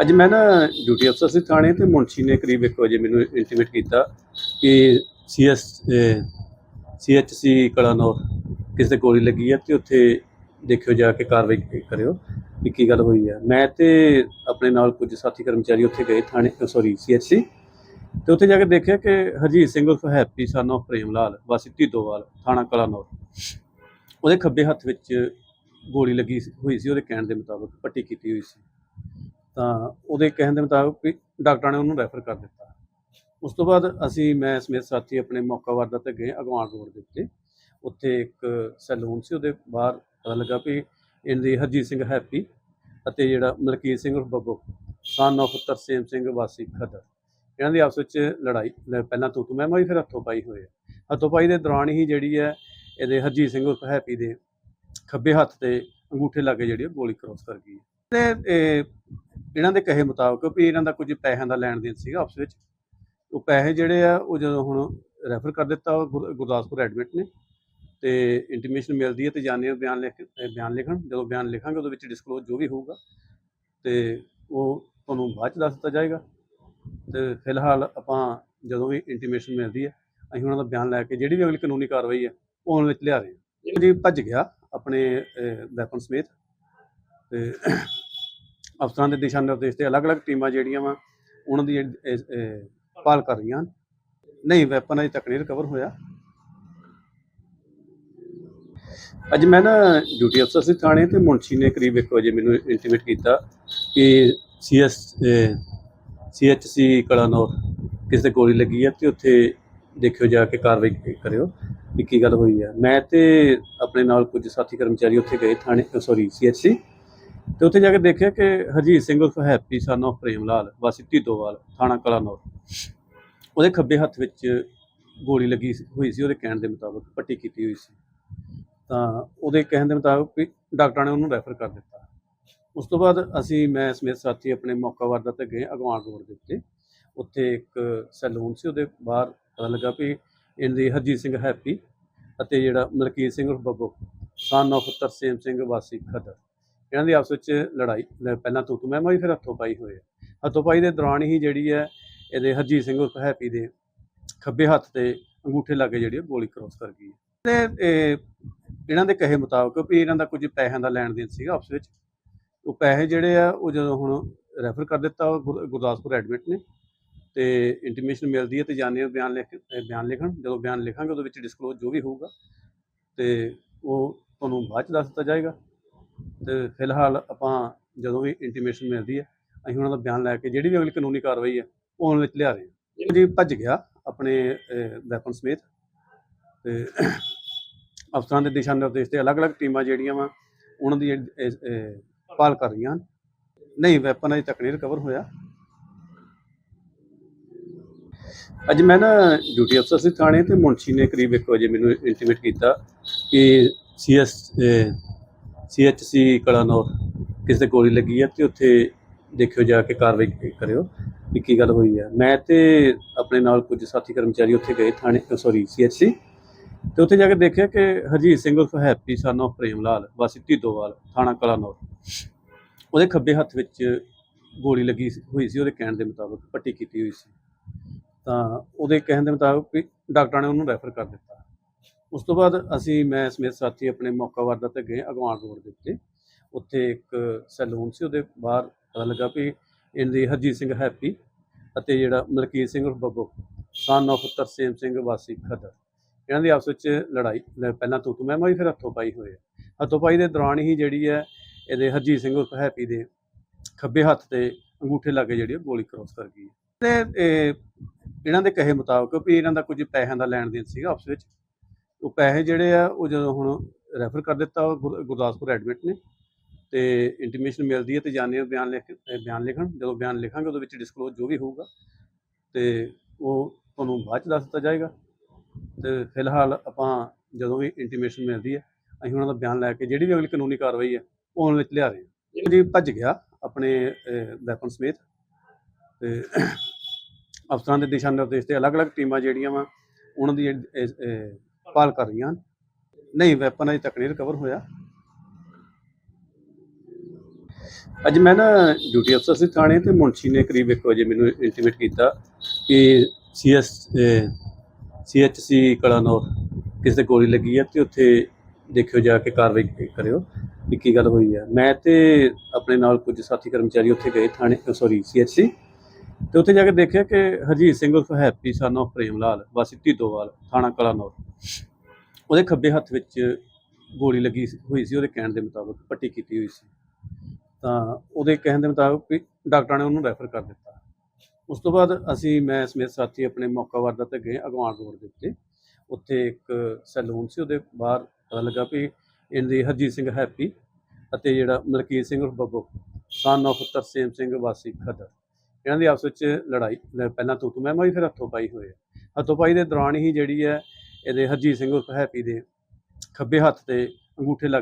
ਅੱਜ ਮੈਂ ਨਾ ਡਿਊਟੀ ਅਫਸਰ ਸੀ ਥਾਣੇ ਤੇ ਮੁਨਸ਼ੀ ਨੇ ਕਰੀਬ 1 ਵਜੇ ਮੈਨੂੰ ਇੰਟੀਮੇਟ ਕੀਤਾ ਕਿ ਸੀਐਸ ਸੀਐਚਸੀ ਕਲਾਨੌਰ ਕਿਸੇ ਦੇ ਗੋਲੀ ਲੱਗੀ ਹੈ ਤੇ ਉੱਥੇ ਦੇਖਿਓ ਜਾ ਕੇ ਕਾਰਵਾਈ ਕਰਿਓ ਵੀ ਕੀ ਗੱਲ ਹੋਈ ਹੈ ਮੈਂ ਤੇ ਆਪਣੇ ਨਾਲ ਕੁਝ ਸਾਥੀ ਕਰਮਚਾਰੀ ਉੱਥੇ ਗਏ ਥਾਣੇ ਸੌਰੀ ਸੀਐਚਸੀ ਤੇ ਉੱਥੇ ਜਾ ਕੇ ਦੇਖਿਆ ਕਿ ਹਰਜੀਤ ਸਿੰਘ ਉਰਫ ਹੈਪੀ ਸਨ of ਪ੍ਰੇਮ ਲਾਲ ਵਾਸੀ ਢਿੱਦੋਵਾਲ ਥਾਣਾ ਕਲਾਨੌਰ। ਉਹਦੇ ਖੱਬੇ ਹੱਥ ਵਿੱਚ ਗੋਲੀ ਲੱਗੀ ਹੋਈ ਸੀ, ਉਹਦੇ ਕਹਿਣ ਦੇ ਮੁਤਾਬਕ ਪੱਟੀ ਕੀਤੀ ਹੋਈ ਸੀ। ਤਾਂ ਉਹਦੇ ਕਹਿਣ ਦੇ ਮੁਤਾਬਕ ਵੀ ਡਾਕਟਰਾਂ ਨੇ ਉਹਨੂੰ ਰੈਫਰ ਕਰ ਦਿੱਤਾ। ਉਸ ਤੋਂ ਬਾਅਦ ਅਸੀਂ, ਮੈਂ ਸਮੇਤ ਸਾਥੀ ਆਪਣੇ ਮੌਕਾ ਵਾਰਦਾ ਤੇ ਗਏ ਅਗਵਾਨ ਰੋਡ ਦੇ ਉੱਤੇ। ਉੱਥੇ ਇੱਕ ਸੈਲੂਨ ਸੀ, ਉਹਦੇ ਬਾਹਰ ਪਤਾ ਲੱਗਾ ਵੀ ਇਹਦੀ ਹਰਜੀਤ ਸਿੰਘ ਹੈਪੀ ਅਤੇ ਜਿਹੜਾ ਮਲਕੀਤ ਸਿੰਘ ਉਰਫ ਬੱਬੂ ਸਨ of ਤਰਸੇਮ ਸਿੰਘ ਵਾਸੀ ਖਦਰ। ਇਹਨਾਂ ਦੀ ਆਪਸ ਵਿੱਚ ਲੜਾਈ ਪਹਿਲਾਂ ਤੂੰ ਤੂੰ ਮੈਂ ਮੈਂ ਫਿਰ ਹੱਥੋਂ ਪਾਈ ਹੋਏ ਆ। ਹੱਥੋਂ ਪਾਈ ਦੇ ਦੌਰਾਨ ਹੀ ਜਿਹੜੀ ਹੈ, ਇਹਦੇ ਹਰਜੀਤ ਸਿੰਘ ਉਰਫ ਹੈਪੀ ਦੇ ਖੱਬੇ ਹੱਥ ਤੇ ਅੰਗੂਠੇ ਲਾਗੇ ਜਿਹੜੀ ਉਹ ਗੋਲੀ ਕ੍ਰੋਸ ਕਰ ਗਈ ਤੇ ਇਹਨਾਂ ਦੇ ਕਹੇ ਮੁਤਾਬਕ ਵੀ ਇਹਨਾਂ ਦਾ ਕੁਝ ਪੈਸਿਆਂ ਦਾ ਲੈਣ ਦੇਣ ਸੀਗਾ ਆਪਸ ਵਿੱਚ। ਉਹ ਪੈਸੇ ਜਿਹੜੇ ਆ, ਉਹ ਜਦੋਂ ਹੁਣ ਰੈਫਰ ਕਰ ਦਿੱਤਾ ਗੁਰ- ਗੁਰਦਾਸਪੁਰ ਐਡਮਿਟ ਨੇ ਤੇ ਇੰਟੀਮੇਸ਼ਨ ਮਿਲਦੀ ਹੈ ਤੇ ਜਾਣੇ ਬਿਆਨ ਲਿਖ ਬਿਆਨ ਲਿਖਣ। ਜਦੋਂ ਬਿਆਨ ਲਿਖਾਂਗੇ, ਉਹਦੇ ਵਿੱਚ ਡਿਸਕਲੋਜ਼ ਜੋ ਵੀ ਹੋਊਗਾ ਤੇ ਉਹ ਤੁਹਾਨੂੰ ਬਾਅਦ ਚ ਦੱਸ ਦਿੱਤਾ ਜਾਏਗਾ। ਤੇ ਫਿਲਹਾਲ ਆਪਾਂ ਜਦੋਂ ਵੀ ਇੰਟੀਮੇਸ਼ਨ ਮਿਲਦੀ ਹੈ, ਅਸੀਂ ਉਹਨਾਂ ਦਾ ਬਿਆਨ ਲੈ ਕੇ ਜਿਹੜੀ ਵੀ ਅਗਲੀ ਕਾਨੂੰਨੀ ਕਾਰਵਾਈ ਹੈ, ਉਹ ਉਹਨਾਂ ਵਿੱਚ ਲਿਆ ਰਹੇ ਹਾਂ। ਜੀ, ਭੱਜ ਗਿਆ ਆਪਣੇ ਵੈਪਨ ਸਮੇਤ ਤੇ ਅਫਸਰਾਂ ਦੇ ਦਿਸ਼ਾ ਨਿਰਦੇਸ਼ ਤੇ ਅਲੱਗ-ਅਲੱਗ ਟੀਮਾਂ ਜਿਹੜੀਆਂ ਵਾ, ਉਹਨਾਂ ਦੀ ਇਹ- ਭਾਲ ਕਰ ਰਹੀਆਂ ਹਨ। ਨਹੀਂ ਵੈਪਨ ਅਜੇ ਤੱਕ ਨਹੀਂ ਰਿਕਵਰ ਹੋਇਆ ਅੱਜ ਮੈਂ ਨਾ ਡਿਊਟੀ ਅਫਸਰ ਸੀ ਥਾਣੇ ਤੇ ਮੁਨਸ਼ੀ ਨੇ ਕਰੀਬ 1 ਵਜੇ ਮੈਨੂੰ ਇੰਟੀਮੇਟ ਕੀਤਾ ਕਿ ਸੀਐਸ ਸੀਐਚਸੀ ਕਲਾਨੌਰ ਕਿਸੇ ਦੇ ਗੋਲੀ ਲੱਗੀ ਹੈ ਤੇ ਉੱਥੇ ਦੇਖਿਓ ਜਾ ਕੇ ਕਾਰਵਾਈ ਕਰਿਓ ਵੀ ਕੀ ਗੱਲ ਹੋਈ ਹੈ ਮੈਂ ਤੇ ਆਪਣੇ ਨਾਲ ਕੁਝ ਸਾਥੀ ਕਰਮਚਾਰੀ ਉੱਥੇ ਗਏ ਥਾਣੇ ਸੌਰੀ ਸੀਐਚਸੀ ਤੇ ਉੱਥੇ ਜਾ ਕੇ ਦੇਖਿਆ ਕਿ ਹਰਜੀਤ ਸਿੰਘ ਉਰਫ ਹੈਪੀ ਸਨ of ਪ੍ਰੇਮ ਲਾਲ ਵਾਸੀ ਢਿੱਦੋਵਾਲ ਥਾਣਾ ਕਲਾਨੌਰ। ਉਹਦੇ ਖੱਬੇ ਹੱਥ ਵਿੱਚ ਗੋਲੀ ਲੱਗੀ ਹੋਈ ਸੀ, ਉਹਦੇ ਕਹਿਣ ਦੇ ਮੁਤਾਬਕ, ਪੱਟੀ ਕੀਤੀ ਹੋਈ ਸੀ। ਤਾਂ ਉਹਦੇ ਕਹਿਣ ਦੇ ਮੁਤਾਬਕ ਵੀ ਡਾਕਟਰਾਂ ਨੇ ਉਹਨੂੰ ਰੈਫਰ ਕਰ ਦਿੱਤਾ। ਉਸ ਤੋਂ ਬਾਅਦ ਅਸੀਂ, ਮੈਂ, ਸਮੇਤ ਸਾਥੀ ਆਪਣੇ ਮੌਕਾ ਵਾਰਦਾ ਤੇ ਗਏ ਅਗਵਾਨ ਰੋਡ ਦੇ ਉੱਤੇ। ਉੱਥੇ ਇੱਕ ਸੈਲੂਨ ਸੀ, ਉਹਦੇ ਬਾਹਰ ਪਤਾ ਲੱਗਾ ਵੀ ਇਹਦੀ ਹਰਜੀਤ ਸਿੰਘ ਹੈਪੀ ਅਤੇ ਜਿਹੜਾ ਮਲਕੀਤ ਸਿੰਘ ਉਰਫ ਬੱਬੂ ਸਨ of ਤਰਸੇਮ ਸਿੰਘ ਵਾਸੀ ਖਦਰ। ਇਹਨਾਂ ਦੀ ਆਪਸ ਵਿੱਚ ਲੜਾਈ ਪਹਿਲਾਂ ਤੂੰ ਤੂੰ ਮੈਂ ਮੈਂ ਫਿਰ ਹੱਥੋਂ ਪਾਈ ਹੋਏ ਆ। ਹੱਥੋਂ ਪਾਈ ਦੇ ਦੌਰਾਨ ਹੀ ਜਿਹੜੀ ਹੈ ਇਹਦੇ ਹਰਜੀਤ ਸਿੰਘ ਉਰਫ ਹੈਪੀ ਦੇ ਖੱਬੇ ਹੱਥ ਤੇ ਅੰਗੂਠੇ ਲਾਗੇ ਜਿਹੜੀ ਉਹ ਗੋਲੀ ਕ੍ਰੋਸ ਕਰ ਗਈ ਤੇ ਇਹ, ਇਹਨਾਂ ਦੇ ਕਹੇ ਮੁਤਾਬਕ ਵੀ ਇਹਨਾਂ ਦਾ ਕੁਝ ਪੈਸਿਆਂ ਦਾ ਲੈਣ ਦੇਣ ਸੀਗਾ ਆਪਸ ਵਿੱਚ। ਉਹ ਪੈਸੇ ਜਿਹੜੇ ਆ, ਉਹ ਜਦੋਂ ਹੁਣ ਰੈਫਰ ਕਰ ਦਿੱਤਾ ਗੁਰ- ਗੁਰਦਾਸਪੁਰ ਐਡਮਿਟ ਨੇ। ਤੇ ਇੰਟੀਮੇਸ਼ਨ ਮਿਲਦੀ ਹੈ ਤੇ ਜਾਣੇ ਬਿਆਨ ਲਿਖ ਬਿਆਨ ਲਿਖਣ, ਜਦੋਂ ਬਿਆਨ ਲਿਖਾਂਗੇ ਉਹਦੇ ਵਿੱਚ ਡਿਸਕਲੋਜ਼ ਜੋ ਵੀ ਹੋਊਗਾ, ਤੇ ਉਹ ਤੁਹਾਨੂੰ ਬਾਅਦ ਚ ਦੱਸ ਦਿੱਤਾ ਜਾਏਗਾ। ਤੇ ਫਿਲਹਾਲ ਆਪਾਂ ਜਦੋਂ ਵੀ ਇੰਟੀਮੇਸ਼ਨ ਮਿਲਦੀ ਹੈ, ਅਸੀਂ ਉਹਨਾਂ ਦਾ ਬਿਆਨ ਲੈ ਕੇ ਜਿਹੜੀ ਵੀ ਅਗਲੀ ਕਾਨੂੰਨੀ ਕਾਰਵਾਈ ਹੈ, ਉਹ ਉਹਨਾਂ ਵਿੱਚ ਲਿਆ ਰਹੇ ਹਾਂ। ਜੀ ਭੱਜ ਗਿਆ ਆਪਣੇ ਵੈਪਨ ਸਮੇਤ ਤੇ ਅਫਸਰਾਂ ਦੇ ਦਿਸ਼ਾ ਨਿਰਦੇਸ਼ ਤੇ ਅਲੱਗ-ਅਲੱਗ ਟੀਮਾਂ ਜਿਹੜੀਆਂ ਵਾ, ਉਹਨਾਂ ਦੀ ਇਹ- ਕਰ ਰਹੀਆਂ ਨਹੀਂ, ਵੈਪਨ ਅਜੇ ਤੱਕ ਨਹੀਂ ਰਿਕਵਰ ਹੋਇਆ। ਅੱਜ ਮੈਂ ਨਾ ਡਿਊਟੀ ਅਫਸਰ ਸੀ ਥਾਣੇ ਤੇ ਮੁਨਸ਼ੀ ਨੇ ਕਰੀਬ 1 ਵਜੇ ਮੈਨੂੰ ਇੰਟੀਮੇਟ ਕੀਤਾ ਕਿ ਸੀਐਸ ਸੀਐਚਸੀ ਕਲਾਨੌਰ। ਕਿਸੇ ਦੇ ਗੋਲੀ ਲੱਗੀ ਹੈ ਤੇ ਉੱਥੇ ਦੇਖਿਓ ਜਾ ਕੇ ਕਾਰਵਾਈ ਕਰਿਓ ਵੀ ਕੀ ਗੱਲ ਹੋਈ ਹੈ ਮੈਂ ਤੇ ਆਪਣੇ ਨਾਲ ਕੁਝ ਸਾਥੀ ਕਰਮਚਾਰੀ ਉੱਥੇ ਗਏ ਥਾਣੇ ਸੌਰੀ ਸੀਐਚਸੀ ਤੇ ਉੱਥੇ ਜਾ ਕੇ ਦੇਖਿਆ ਕਿ ਹਰਜੀਤ ਸਿੰਘ ਉਰਫ ਹੈਪੀ ਸਨ of ਪ੍ਰੇਮ ਲਾਲ ਵਾਸੀ ਢਿੱਦੋਵਾਲ ਥਾਣਾ ਕਲਾਨੌਰ। ਉਹਦੇ ਖੱਬੇ ਹੱਥ ਵਿੱਚ ਗੋਲੀ ਲੱਗੀ ਹੋਈ ਸੀ, ਉਹਦੇ ਕਹਿਣ ਦੇ ਮੁਤਾਬਕ ਪੱਟੀ ਕੀਤੀ ਹੋਈ ਸੀ। ਤਾਂ ਉਹਦੇ ਕਹਿਣ ਦੇ ਮੁਤਾਬਕ ਵੀ ਡਾਕਟਰਾਂ ਨੇ ਉਹਨੂੰ ਰੈਫਰ ਕਰ ਦਿੱਤਾ। ਉਸ ਤੋਂ ਬਾਅਦ ਅਸੀਂ, ਮੈਂ ਸਮੇਤ ਸਾਥੀ ਆਪਣੇ ਮੌਕਾ ਵਾਰਦਾ ਤੇ ਗਏ ਅਗਵਾਨ ਰੋਡ ਦੇ ਉੱਤੇ। ਉੱਥੇ ਇੱਕ ਸੈਲੂਨ ਸੀ, ਉਹਦੇ ਬਾਹਰ ਪਤਾ ਲੱਗਾ ਵੀ ਇਹਦੀ ਹਰਜੀਤ ਸਿੰਘ ਹੈਪੀ ਅਤੇ ਜਿਹੜਾ ਮਲਕੀਤ ਸਿੰਘ ਉਰਫ ਬੱਬੂ ਸਨ of ਤਰਸੇਮ ਸਿੰਘ ਵਾਸੀ ਖਦਰ, ਇਹਨਾਂ ਦੀ ਆਪਸ ਵਿੱਚ ਲੜਾਈ, ਲ- ਪਹਿਲਾਂ ਤੂੰ ਤੂੰ ਮੈਂ ਮੈਂ ਫਿਰ ਹੱਥੋਂ ਪਾਈ ਹੋਏ ਆ। ਹੱਥੋਂ ਪਾਈ ਦੇ ਦੌਰਾਨ ਹੀ ਜਿਹੜੀ ਹੈ, ਇਹਦੇ ਹਰਜੀਤ ਸਿੰਘ ਉਰਫ ਹੈਪੀ ਦੇ ਖੱਬੇ ਹੱਥ ਤੇ ਅੰਗੂਠੇ ਲਾਗੇ ਜਿਹੜੀ ਉਹ ਗੋਲੀ ਕ੍ਰੋਸ ਕਰ ਗਈ ਤੇ ਇਹ, ਇਹਨਾਂ ਦੇ ਕਹੇ ਮੁਤਾਬਕ ਵੀ ਇਹਨਾਂ ਦਾ ਕੁਝ ਪੈਸਿਆਂ ਦਾ ਲੈਣ ਦੇਣ ਸੀਗਾ ਆਪਸ ਵਿੱਚ। ਉਹ ਪੈਸੇ ਜਿਹੜੇ ਆ, ਉਹ ਜਦੋਂ ਹੁਣ ਰੈਫਰ ਕਰ ਦਿੱਤਾ ਗੁਰ- ਗੁਰਦਾਸਪੁਰ ਐਡਮਿਟ ਨੇ ਤੇ ਇੰਟੀਮੇਸ਼ਨ ਮਿਲਦੀ ਹੈ ਤੇ ਜਾਣੇ ਬਿਆਨ ਲਿਖ ਬਿਆਨ ਲਿਖਣ, ਜਦੋਂ ਬਿਆਨ ਲਿਖਾਂਗੇ ਉਹਦੇ ਵਿੱਚ ਡਿਸਕਲੋਜ਼ ਜੋ ਵੀ ਹੋਊਗਾ ਤੇ ਉਹ ਤੁਹਾਨੂੰ ਬਾਅਦ ਚ ਦੱਸ ਦਿੱਤਾ ਜਾਏਗਾ ਤੇ ਫਿਲਹਾਲ ਆਪਾਂ ਜਦੋਂ ਵੀ ਇੰਟੀਮੇਸ਼ਨ ਮਿਲਦੀ ਹੈ, ਅਸੀਂ ਉਹਨਾਂ ਦਾ ਬਿਆਨ ਲੈ ਕੇ ਜਿਹੜੀ ਵੀ ਅਗਲੀ ਕਾਨੂੰਨੀ ਕਾਰਵਾਈ ਹੈ, ਉਹ ਉਹਨਾਂ ਵਿੱਚ ਲਿਆ ਰਹੇ ਹਾਂ। ਜੀ, ਭੱਜ ਗਿਆ ਆਪਣੇ ਵੈਪਨ ਸਮੇਤ ਤੇ ਅਫਸਰਾਂ ਦੇ ਦਿਸ਼ਾ ਨਿਰਦੇਸ਼ ਤੇ ਅਲੱਗ-ਅਲੱਗ ਟੀਮਾਂ ਜਿਹੜੀਆਂ ਵਾ, ਉਹਨਾਂ ਦੀ ਇਹ- ਭਾਲ ਕਰ ਰਹੀਆਂ ਹਨ। ਨਹੀਂ ਵੈਪਨ ਅਜੇ ਤੱਕ ਨਹੀਂ ਰਿਕਵਰ ਹੋਇਆ ਅੱਜ ਮੈਂ ਨਾ ਡਿਊਟੀ ਅਫਸਰ ਸੀ ਥਾਣੇ ਤੇ ਮੁਨਸ਼ੀ ਨੇ ਕਰੀਬ 1 ਵਜੇ ਮੈਨੂੰ ਇੰਟੀਮੇਟ ਕੀਤਾ ਕਿ ਸੀਐਸ ਸੀਐਚਸੀ ਕਲਾਨੌਰ ਕਿਸੇ ਦੇ ਗੋਲੀ ਲੱਗੀ ਹੈ ਤੇ ਉੱਥੇ ਦੇਖਿਓ ਜਾ ਕੇ ਕਾਰਵਾਈ ਕਰਿਓ ਵੀ ਕੀ ਗੱਲ ਹੋਈ ਹੈ ਮੈਂ ਤੇ ਆਪਣੇ ਨਾਲ ਕੁਝ ਸਾਥੀ ਕਰਮਚਾਰੀ ਉੱਥੇ ਗਏ ਥਾਣੇ ਸੌਰੀ ਸੀਐਚਸੀ ਤੇ ਉੱਥੇ ਜਾ ਕੇ ਦੇਖਿਆ ਕਿ ਹਰਜੀਤ ਸਿੰਘ ਉਰਫ ਹੈਪੀ ਸਨ of ਪ੍ਰੇਮ ਲਾਲ ਵਾਸੀ ਢੀਦੋਵਾਲ ਥਾਣਾ ਕਲਾਨੌਰ। ਉਹਦੇ ਖੱਬੇ ਹੱਥ ਵਿੱਚ ਗੋਲੀ ਲੱਗੀ ਹੋਈ ਸੀ, ਉਹਦੇ ਕਹਿਣ ਦੇ ਮੁਤਾਬਕ ਪੱਟੀ ਕੀਤੀ ਹੋਈ ਸੀ। ਤਾਂ ਉਹਦੇ ਕਹਿਣ ਦੇ ਮੁਤਾਬਕ ਵੀ ਡਾਕਟਰਾਂ ਨੇ ਉਹਨੂੰ ਰੈਫਰ ਕਰ ਦਿੱਤਾ। ਉਸ ਤੋਂ ਬਾਅਦ ਅਸੀਂ, ਮੈਂ, ਸਮੇਤ ਸਾਥੀ ਆਪਣੇ ਮੌਕਾ ਵਾਰਦਾ ਤੇ ਗਏ ਅਗਵਾਨ ਰੋਡ ਦੇ ਉੱਤੇ। ਉੱਥੇ ਇੱਕ ਸੈਲੂਨ ਸੀ, ਉਹਦੇ ਬਾਹਰ ਪਤਾ ਲੱਗਾ ਵੀ ਇਹਦੀ ਹਰਜੀਤ ਸਿੰਘ ਹੈਪੀ ਅਤੇ ਜਿਹੜਾ ਮਲਕੀਤ ਸਿੰਘ ਉਰਫ ਬੱਬੂ ਸਨ of ਤਰਸੇਮ ਸਿੰਘ ਵਾਸੀ ਖਦਰ। ਇਹਨਾਂ ਦੀ ਆਪਸ ਵਿੱਚ ਲੜਾਈ ਪਹਿਲਾਂ ਤੂੰ ਤੂੰ, ਮੈਂ ਮੈਂ ਫਿਰ ਹੱਥੋਂ ਪਾਈ ਹੋਏ ਹੱਥੋਂ ਪਾਈ ਦੇ ਦੌਰਾਨ ਹੀ ਜਿਹੜੀ ਹੈ ਇਹਦੇ ਹਰਜੀਤ ਸਿੰਘ ਉਰਫ ਹੈਪੀ ਦੇ ਖੱਬੇ ਹੱਥ ਤੇ ਅੰਗੂਠੇ ਲੱਗ